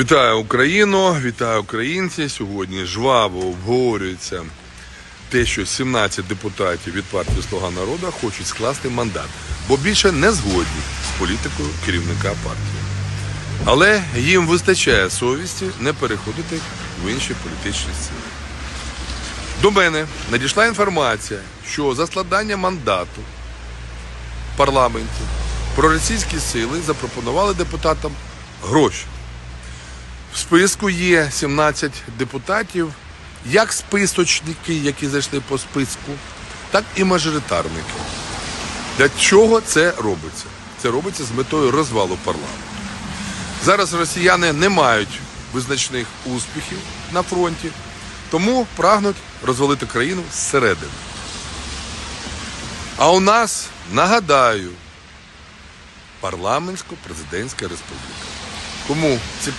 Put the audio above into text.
Вітаю Україну, вітаю українці. Сьогодні жваво обговорюється те, що 17 депутатів від партії Слуга народу хочуть скласти мандат, бо більше не згодні з політикою керівника партії. Але їм вистачає совісті не переходити в інші політичні сили. До мене надійшла інформація, що за складання мандату в парламенті проросійські сили запропонували депутатам гроші. В списку є 17 депутатів, як списочники, які зайшли по списку, так і мажоритарники. Для чого це робиться? Це робиться з метою розвалу парламенту. Зараз росіяни не мають визначних успіхів на фронті, тому прагнуть розвалити країну зсередини. А у нас, нагадаю, парламентсько-президентська республіка. Кому цікаво,